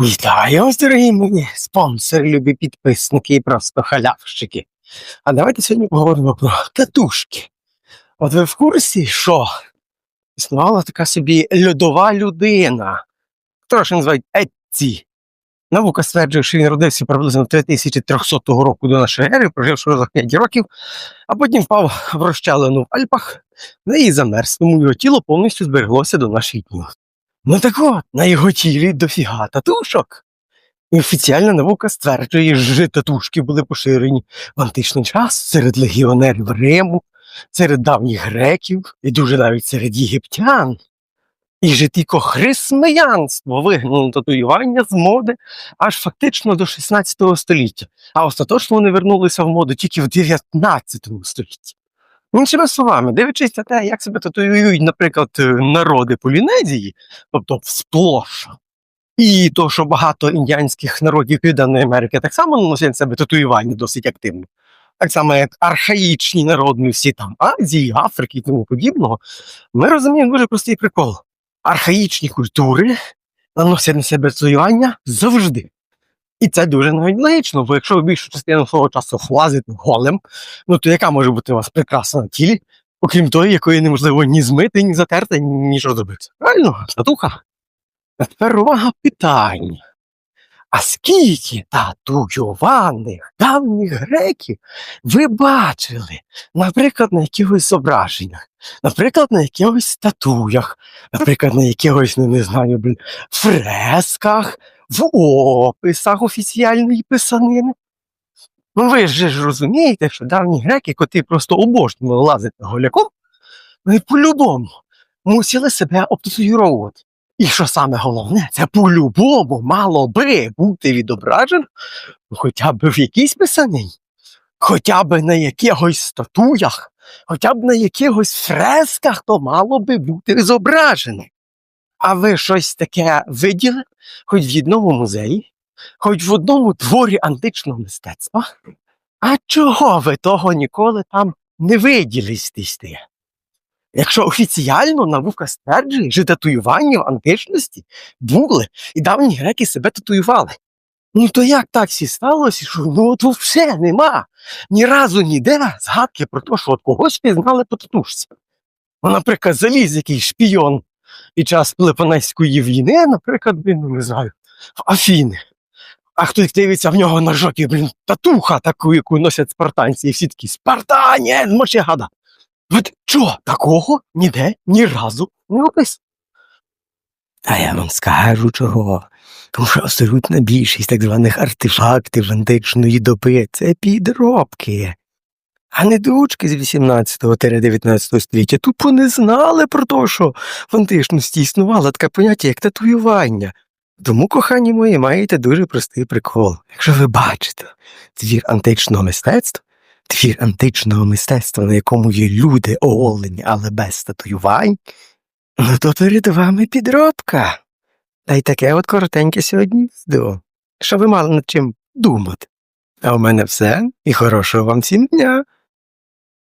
Вітаю вас, дорогі мої спонсори, любі підписники і просто халявщики. А давайте сьогодні поговоримо про татушки. От ви в курсі, що існувала така собі льодова людина, ж називають Етці. Наука стверджує, що він родився приблизно 3300 року до нашої ери, прожив 45 років, а потім впав в розчалену в Альпах, де і замерз, тому його тіло повністю збереглося до наших днів. Ну так от, на його тілі дофіга татушок. І офіціальна наука стверджує, що татушки були поширені в античний час серед легіонерів Риму, серед давніх греків і дуже навіть серед єгиптян. І же тільки хрисмеянство вигнало татуювання з моди аж фактично до 16 століття, а остаточно вони вернулися в моду тільки в 19 столітті. Іншими словами, дивлячись на те, як себе татуюють, наприклад, е, народи Полінезії, тобто сплош, і то, що багато індіанських народів Південної Америки так само наносять на себе татуювання досить активно. Так само, як архаїчні народи всі там Азії, Африки і тому подібного, ми розуміємо дуже простий прикол. Архаїчні культури наносять на себе татуювання завжди. І це дуже навіть логічно, бо якщо ви більшу частину свого часу лазите голим, ну то яка може бути у вас прикраса на тілі, окрім тої, якої неможливо ні змити, ні затерти, ні нічого зробити. Правильно, татуха. А тепер увага питання. А скільки татуюваних давніх греків ви бачили, наприклад, на якихось зображеннях, наприклад, на якихось статуях, наприклад, на якихось, ну не знаю, блін, фресках, в описах офіціальної писанини? Ну ви ж розумієте, що давні греки, коти просто обожнювали лазити голяком, вони по-любому мусили себе обтатуюровувати. І що саме головне, це по-любому мало би бути відображено хоча б в якійсь писанині, хоча б на якихось статуях, хоча б на якихось фресках, то мало би бути зображене. А ви щось таке виділи, хоч в одному музеї, хоч в одному творі античного мистецтва? А чого ви того ніколи там не виділистесь? Якщо офіціально наука стверджує, що татуювання в античності були, і давні греки себе татуювали. Ну то як так всі сталося, що ну от взагалі нема ні разу ніде згадки про те, що от когось пізнали по татушці. Ну, наприклад, заліз якийсь шпійон під час Пелепонезької війни, наприклад, ну не знаю, в Афіни. А хтось дивиться в нього на жокі, блін, татуха таку, яку носять спартанці, і всі такі Спартанець, моче гада. От чого такого ніде ні разу не описано. А я вам скажу чого. Тому що абсолютна більшість так званих артефактів античної доби це підробки. А недоучки з 18-19 століття тупо не знали про те, що в античності існувало таке поняття, як татуювання. Тому, кохані мої, маєте дуже простий прикол. Якщо ви бачите твір античного мистецтва, твір античного мистецтва, на якому є люди оголені, але без татуювань, ну то перед вами підробка. Та й таке от коротеньке сьогодні відео. Що ви мали над чим думати. А у мене все, і хорошого вам всім дня.